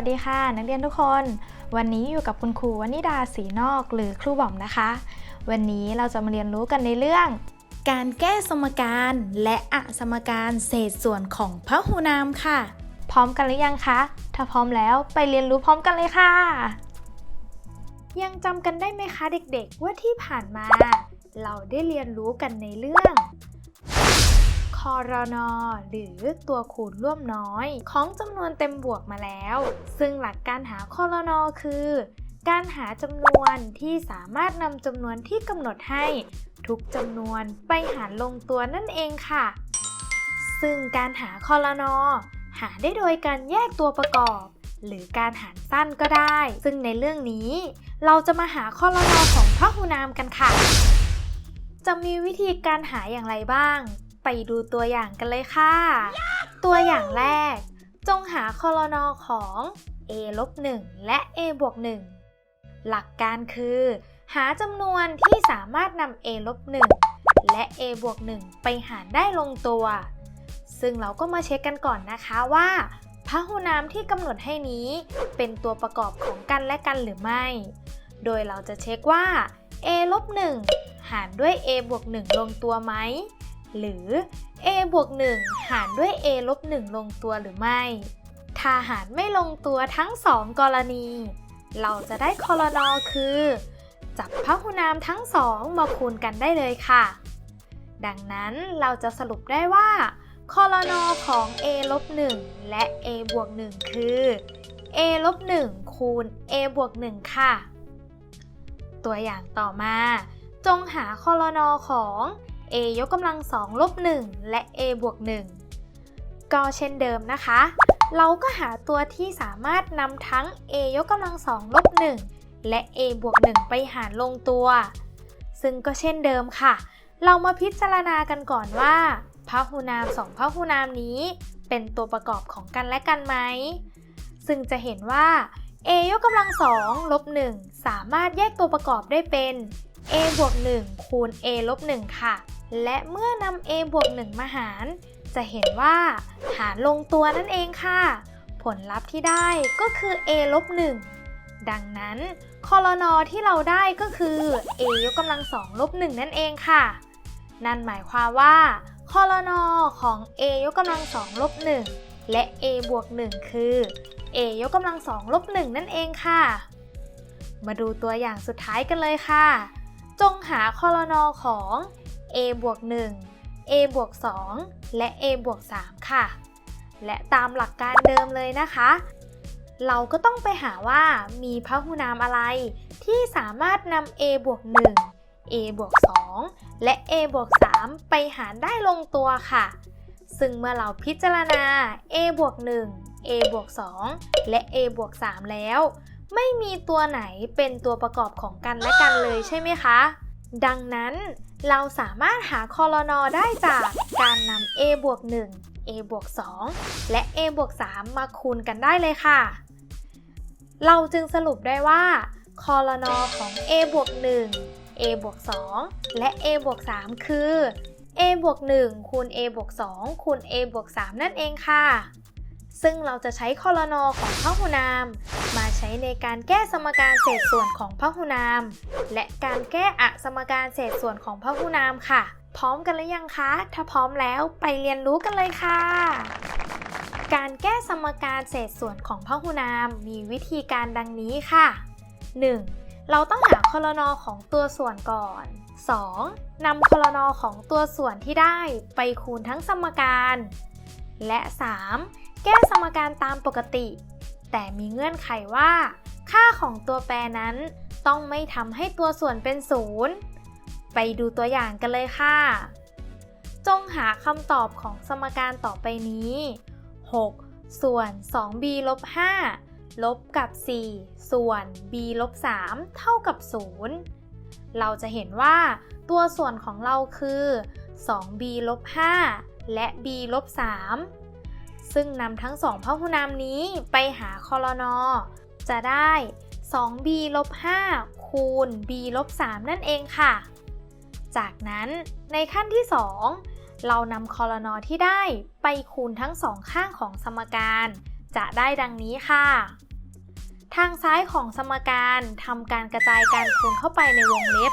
วัสดีค่ะ นักเรียนทุกคน วันนี้อยู่กับคุณครูวนิดาสีนอกหรือครูบอมนะคะ วันนี้เราจะมาเรียนรู้กันในเรื่อง การแก้สมการและอะสมการเศษส่วนของพหูนามค่ะ พร้อมกันหรือยังคะ ถ้าพร้อมแล้วไปเรียนรู้พร้อมกันเลยค่ะ ยังจำกันได้ไหมคะเด็กๆ ว่าที่ผ่านมา เราได้เรียนรู้กันในเรื่อง รนอหรือตัวคูณร่วมน้อย ของจำนวนเต็มบวกมาแล้ว ซึ่งหลักการหาคอรนอคือ การหาจำนวนที่สามารถนำจำนวนที่กำหนดให้ ทุกจำนวนไปหารลงตัวนั่นเองค่ะ ซึ่งการหาคอรนอหาได้โดยการแยกตัวประกอบ หรือการหารสั้นก็ได้ ซึ่งในเรื่องนี้ เราจะมาหาคอรนอของพหูนามกันค่ะจะมีวิธีการหาอย่างไรบ้าง ไปดูตัวอย่างกันเลยค่ะ ตัวอย่างแรก จงหาคอรนอของ a ลบ1และ a บวก1หลักการคือ หาจำนวนที่สามารถนำ a ลบ1และ a บวก1ไปหารได้ลงตัว ซึ่งเราก็มาเช็คกันก่อนนะคะว่าพหูนามที่กำหนดให้นี้ เป็นตัวประกอบของกันและกันหรือไม่ โดยเราจะเช็คว่า a ลบ1หารด้วย a บวก1ลงตัวไหม หรือ a บวก1หารด้วย a ลบ1ลงตัวหรือไม่ ถ้าหารไม่ลงตัวทั้ง 2 กรณี เราจะได้คอรนอคือ จับพหูนามทั้งสองมาคูณกันได้เลยค่ะ ดังนั้นเราจะสรุปได้ว่าคอรนอของ a ลบ1และ a บวก1คือ a ลบ1คูณ a บวก1ค่ะ ตัวอย่างต่อมา จงหาคอรนอของ a ยกกำลังสองลบ1และ a บวก1ก็เช่นเดิมนะคะ เราก็หาตัวที่สามารถนำทั้ง a ยกกำลังสองลบ1และ a บวก1ไปหารลงตัว ซึ่งก็เช่นเดิมค่ะ เรามาพิจารณากันก่อนว่าพหูนามสองพหูนามนี้ เป็นตัวประกอบของกันและกันไหม ซึ่งจะเห็นว่า a ยกกำลังสองลบ1สามารถแยกตัวประกอบได้เป็น a บวก1คูณ a ลบ1ค่ะ และเมื่อนำ a บวก1มาหาร จะเห็นว่าหารลงตัวนั่นเองค่ะ ผลลัพธ์ที่ได้ก็คือ a ลบ1ดังนั้นคอรนอที่เราได้ก็คือ a ยกกำลังสองลบ1นั่นเองค่ะ นั่นหมายความว่าคอรนอของ a ยกกำลังสองลบ1และ a บวก1คือ a ยกกำลังสองลบ1นั่นเองค่ะ มาดูตัวอย่างสุดท้ายกันเลยค่ะ จงหาคอรนอของ a บวก1 a บวก2และ a บวก3ค่ะ และตามหลักการเดิมเลยนะคะ เราก็ต้องไปหาว่ามีพหูนามอะไร ที่สามารถนำ a บวก1 a บวก2และ a บวก3ไปหารได้ลงตัวค่ะ ซึ่งเมื่อเราพิจารณา a บวก1 a บวก2และ a บวก3แล้ว ไม่มีตัวไหนเป็นตัวประกอบของกันและกันเลยใช่ไหมคะ ดังนั้นเราสามารถหาคอรนอได้จากการนำ a บวก1 a บวก2และ a บวก3มาคูณกันได้เลยค่ะ เราจึงสรุปได้ว่าคอรนอของ a บวก1 a บวก2และ a บวก3คือ a บวก1คูณ a บวก2คูณ a บวก3นั่นเองค่ะ ซึ่งเราจะใช้คอรนอของพหูนาม มาใช้ในการแก้สมการเศษส่วนของพหูนาม และการแก้อะสมการเศษส่วนของพหูนามค่ะ พร้อมกันหรือยังคะ ถ้าพร้อมแล้วไปเรียนรู้กันเลยค่ะ การแก้สมการเศษส่วนของพหูนามมีวิธีการดังนี้ค่ะ 1. เราต้องหาคอรนอของตัวส่วนก่อน 2. นำคอรนอของตัวส่วนที่ได้ไปคูณทั้งสมการ และ 3. แก้สมการตามปกติ แต่มีเงื่อนไขว่า ค่าของตัวแปรนั้นต้องไม่ทำให้ตัวส่วนเป็นศูนย์ไปดูตัวอย่างกันเลยค่ะ จงหาคำตอบของสมการต่อไปนี้ 6 ส่วน 2b ลบ 5 ลบกับ 4 ส่วน b ลบ 3 เท่ากับ 0 เราจะเห็นว่าตัวส่วนของเราคือ 2b ลบ 5 และ b ลบ 3 ซึ่งนำทั้งสองพหูนามนี้ไปหาคอรนอจะได้ 2b ลบ5คูณ b ลบ3นั่นเองค่ะ จากนั้นในขั้นที่ 2 เรานำคอรนอที่ได้ไปคูณทั้งสองข้างของสมการ จะได้ดังนี้ค่ะ ทางซ้ายของสมการทำการกระจายการคูณเข้าไปในวงเล็บ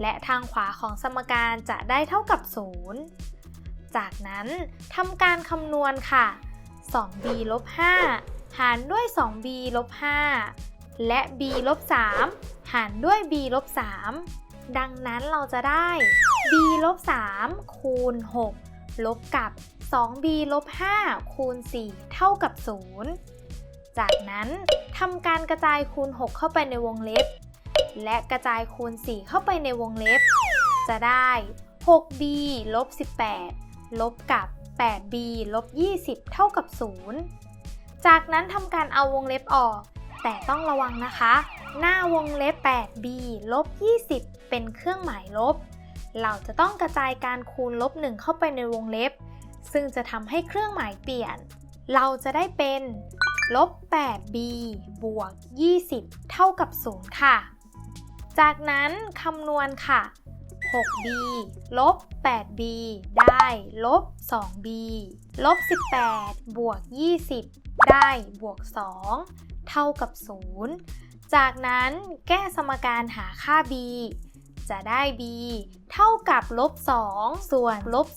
และทางขวาของสมการจะได้เท่ากับ 0 จากนั้นทำการคำนวณค่ะ 2b ลบ5หารด้วย 2b ลบ5และ b ลบ3หารด้วย b ลบ3ดังนั้นเราจะได้ b ลบ3คูณ 6 ลบกับ 2b ลบ5คูณ 4 เท่ากับ 0 จากนั้นทำการกระจายคูณ 6 เข้าไปในวงเล็บ และกระจายคูณ 4 เข้าไปในวงเล็บ จะได้ 6b ลบ18 ลบกับ 8b ลบ 20 เท่ากับ 0 จากนั้นทำการเอาวงเล็บออก แต่ต้องระวังนะคะ หน้าวงเล็บ 8b ลบ 20 เป็นเครื่องหมายลบ เราจะต้องกระจายการคูณลบ 1 เข้าไปในวงเล็บ ซึ่งจะทำให้เครื่องหมายเปลี่ยน เราจะได้เป็นลบ 8b บวก 20 เท่ากับ 0 ค่ะ จากนั้นคำนวณค่ะ 6b ลบ 8b ได้ลบ 2b ลบ 18 บวก 20 ได้บวก 2 เท่ากับ 0 จากนั้นแก้สมการหาค่า b จะได้ b เท่ากับลบ 2 ส่วนลบ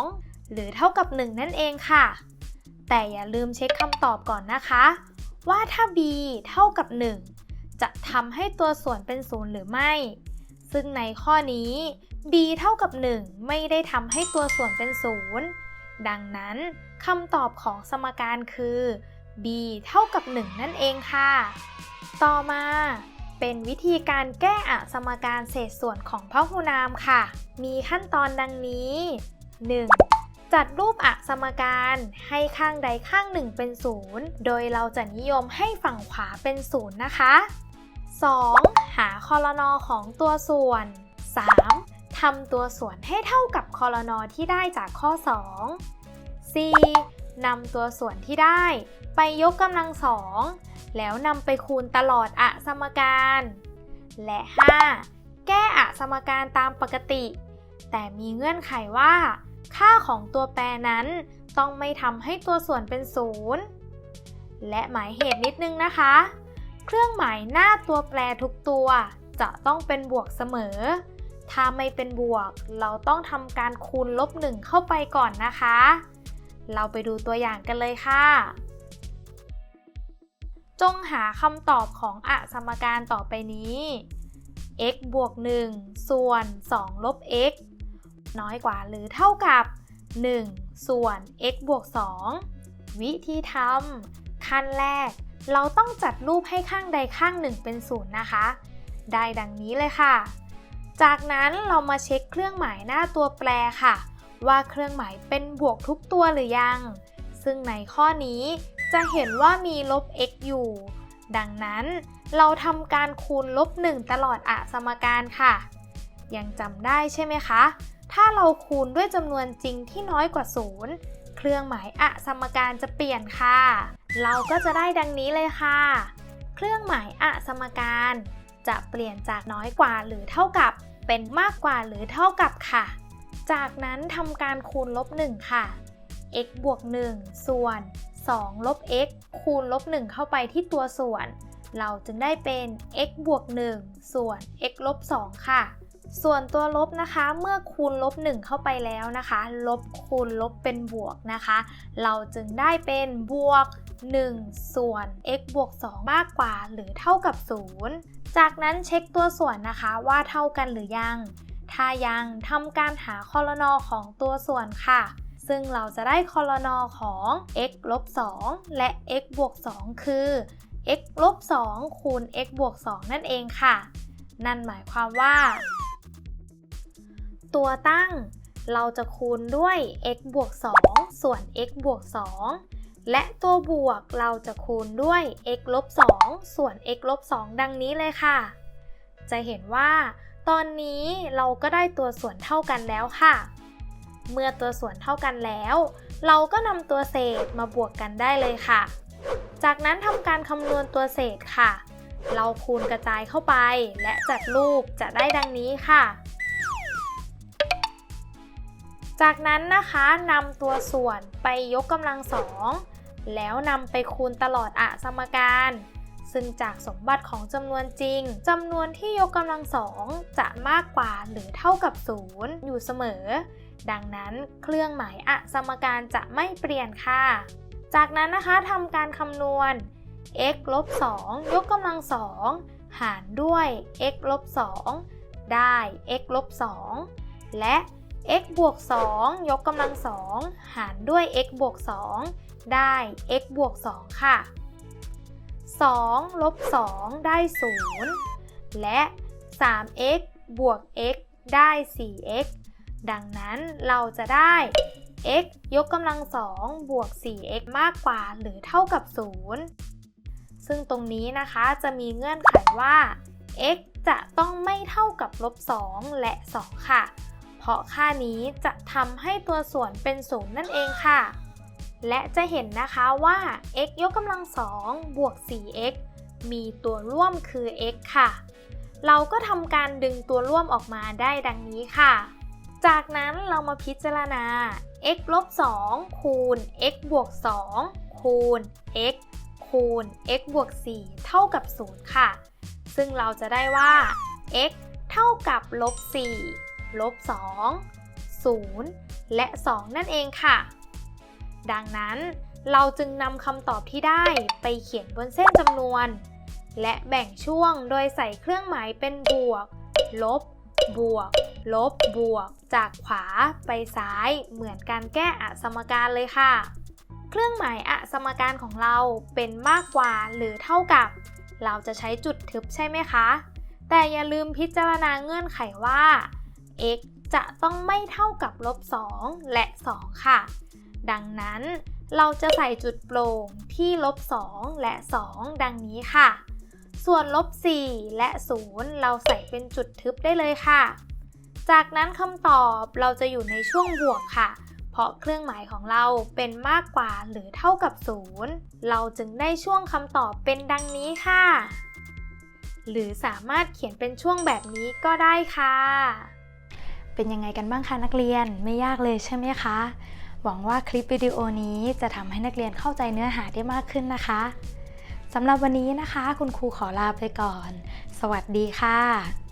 2 หรือเท่ากับ 1 นั่นเองค่ะ แต่อย่าลืมเช็คคำตอบก่อนนะคะ ว่าถ้า b เท่ากับ 1 จะทำให้ตัวส่วนเป็น 0 หรือไม่ ซึ่งในข้อนี้ b เท่ากับ 1 ไม่ได้ทำให้ตัวส่วนเป็น0ดังนั้นคำตอบของสมการคือ b เท่ากับ 1 นั่นเองค่ะ ต่อมาเป็นวิธีการแก้อะสมการเศษส่วนของพหุนามค่ะ มีขั้นตอนดังนี้ 1. จัดรูปอะสมการให้ข้างใดข้างหนึ่งเป็น0โดยเราจะนิยมให้ฝั่งขวาเป็น0นะคะ 2. หาคอลนอของตัวส่วน 3. ทำตัวส่วนให้เท่ากับคอลนอที่ได้จากข้อ 2 4. นำตัวส่วนที่ได้ ไปยกกำลังสองแล้วนำไปคูณตลอดอะสมการ และ 5. แก้อะสมการตามปกติ แต่มีเงื่อนไขว่า ค่าของตัวแปรนั้นต้องไม่ทำให้ตัวส่วนเป็นศูนย์และหมายเหตุนิดนึงนะคะ เครื่องหมายหน้าตัวแปรทุกตัว จะต้องเป็นบวกเสมอ ถ้าไม่เป็นบวก เราต้องทำการคูณลบหนึ่งเข้าไปก่อนนะคะ เราไปดูตัวอย่างกันเลยค่ะ จงหาคำตอบของอะสมการต่อไปนี้ x บวก 1 ส่วน 2 ลบ x น้อยกว่าหรือเท่ากับ 1 ส่วน x บวก 2 วิธีทำขั้นแรก เราต้องจัดรูปให้ข้างใดข้างหนึ่งเป็นศูนย์นะคะ ได้ดังนี้เลยค่ะ จากนั้นเรามาเช็คเครื่องหมายหน้าตัวแปรค่ะ ว่าเครื่องหมายเป็นบวกทุกตัวหรือยัง ซึ่งในข้อนี้จะเห็นว่ามีลบ x อยู่ ดังนั้นเราทำการคูณลบ 1 ตลอดอะสมการค่ะ ยังจำได้ใช่ไหมคะ ถ้าเราคูณด้วยจำนวนจริงที่น้อยกว่า 0 เครื่องหมายอะสมการจะเปลี่ยนค่ะ เราก็จะได้ดังนี้เลยค่ะ เครื่องหมายอะสมการ จะเปลี่ยนจากน้อยกว่าหรือเท่ากับ เป็นมากกว่าหรือเท่ากับค่ะ จากนั้นทำการคูณลบ 1 ค่ะ x บวก 1 ส่วน 2 ลบ x คูณลบ 1 เข้าไปที่ตัวส่วน เราจึงได้เป็น x บวก 1 ส่วน x ลบ 2 ค่ะ ส่วนตัวลบนะคะเมื่อคูณลบ1เข้าไปแล้วนะคะ ลบคูณลบเป็นบวกนะคะ เราจึงได้เป็นบวก 1 ส่วน x บวก 2 มากกว่าหรือเท่ากับ 0 จากนั้นเช็คตัวส่วนนะคะว่าเท่ากันหรือยัง ถ้ายังทำการหาคอลนอของตัวส่วนค่ะ ซึ่งเราจะได้คอลนอของ x ลบ 2 และ x บวก 2 คือ x ลบ 2 คูณ x บวก 2 นั่นเองค่ะ นั่นหมายความว่า ตัวตั้ง เราจะคูณด้วย x บวก 2 ส่วน x บวก 2 และตัวบวกเราจะคูณด้วย x ลบ 2 ส่วน x ลบ 2 ดังนี้เลยค่ะ จะเห็นว่าตอนนี้เราก็ได้ตัวส่วนเท่ากันแล้วค่ะ เมื่อตัวส่วนเท่ากันแล้ว เราก็นำตัวเศษมาบวกกันได้เลยค่ะ จากนั้นทำการคำนวณตัวเศษค่ะ เราคูณกระจายเข้าไปและจัดรูปจะได้ดังนี้ค่ะ จากนั้นนะคะนำตัวส่วนไปยกกำลังสองแล้วนำไปคูณตลอดอะสมการ ซึ่งจากสมบัติของจำนวนจริงจำนวนที่ยกกำลังสองจะมากกว่าหรือเท่ากับศูนย์อยู่เสมอ ดังนั้นเครื่องหมายอะสมการจะไม่เปลี่ยนค่ะ จากนั้นนะคะทำการคำนวณ x ลบ2ยกกำลังสองหารด้วย x ลบ2ได้ x ลบ2และ x บวก 2 ยกกำลังสองหารด้วย x บวก 2 ได้ x บวก 2 ค่ะ 2 ลบ 2 ได้ 0 และ 3x บวก x ได้ 4x ดังนั้นเราจะได้ x ยกกำลังสองบวก 4x มากกว่าหรือเท่ากับ 0 ซึ่งตรงนี้นะคะจะมีเงื่อนไขว่า x จะต้องไม่เท่ากับลบ 2 และ 2 ค่ะ เพราะค่านี้จะทำให้ตัวส่วนเป็นศูนย์นั่นเองค่ะ และจะเห็นนะคะว่า x ยกกำลังสองบวก 4x มีตัวร่วมคือ x ค่ะ เราก็ทำการดึงตัวร่วมออกมาได้ดังนี้ค่ะ จากนั้นเรามาพิจารณา x ลบ2คูณ x บวก 2 คูณ x คูณ x บวก 4 เท่ากับ 0 ค่ะ ซึ่งเราจะได้ว่า x เท่ากับลบ4 ลบ 2 0 และ 2 นั่นเองค่ะ ดังนั้นเราจึงนำคำตอบที่ได้ไปเขียนบนเส้นจำนวน และแบ่งช่วงโดยใส่เครื่องหมายเป็นบวก ลบ บวก ลบ บวก จากขวาไปซ้ายเหมือนการแก้อสมการเลยค่ะ เครื่องหมายอสมการของเราเป็นมากกว่าหรือเท่ากับ เราจะใช้จุดทึบใช่ไหมคะ แต่อย่าลืมพิจารณาเงื่อนไขว่า x จะต้องไม่เท่ากับลบ2และ 2 ค่ะ ดังนั้นเราจะใส่จุดโปร่งที่ลบ2และ 2 ดังนี้ค่ะ ส่วนลบ4และ 0 เราใส่เป็นจุดทึบได้เลยค่ะ จากนั้นคำตอบเราจะอยู่ในช่วงบวกค่ะ เพราะเครื่องหมายของเราเป็นมากกว่าหรือเท่ากับ 0 เราจึงได้ช่วงคำตอบเป็นดังนี้ค่ะ หรือสามารถเขียนเป็นช่วงแบบนี้ก็ได้ค่ะ เป็นยังไงกันบ้างคะนักเรียนไม่ยากเลยใช่ไหมคะ หวังว่าคลิปวิดีโอนี้จะทำให้นักเรียนเข้าใจเนื้อหาได้มากขึ้นนะคะสำหรับวันนี้นะคะ คุณครูขอลาไปก่อน สวัสดีค่ะ